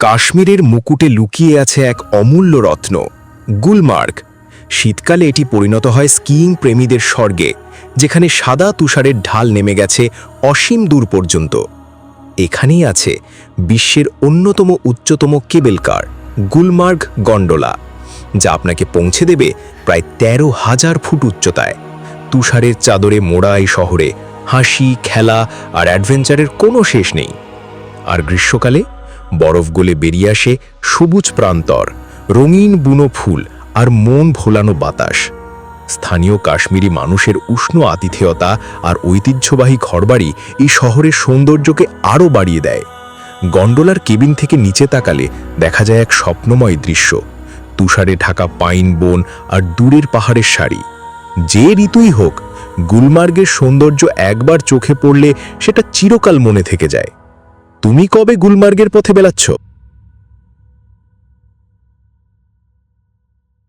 কাশ্মীরের মুকুটে লুকিয়ে আছে এক অমূল্য রত্ন, গুলমার্গ। শীতকালে এটি পরিণত হয় স্কিইং প্রেমীদের স্বর্গে, যেখানে সাদা তুষারের ঢাল নেমে গেছে অসীম দূর পর্যন্ত। এখানেই আছে বিশ্বের অন্যতম উচ্চতম কেবেল কার গুলমার্গ গন্ডোলা, যা আপনাকে পৌঁছে দেবে প্রায় তেরো হাজার ফুট উচ্চতায়। তুষারের চাদরে মোড়া এই শহরে হাসি, খেলা আর অ্যাডভেঞ্চারের কোনো শেষ নেই। আর গ্রীষ্মকালে বরফ গলে বেরিয়ে আসে সবুজ প্রান্তর, রঙিন বুনো ফুল আর মন ভোলানো বাতাস। স্থানীয় কাশ্মীরি মানুষের উষ্ণ আতিথেয়তা আর ঐতিহ্যবাহী ঘরবাড়ি এই শহরের সৌন্দর্যকে আরও বাড়িয়ে দেয়। গন্ডোলার কেবিন থেকে নিচে তাকালে দেখা যায় এক স্বপ্নময় দৃশ্য। তুষারে ঢাকা পাইন বন আর দূরের পাহাড়ের সারি। যে ঋতুই হোক, গুলমার্গের সৌন্দর্য একবার চোখে পড়লে সেটা চিরকাল মনে থেকে যায়। তুমি কবে গুলমার্গের পথে বেলাচ্ছ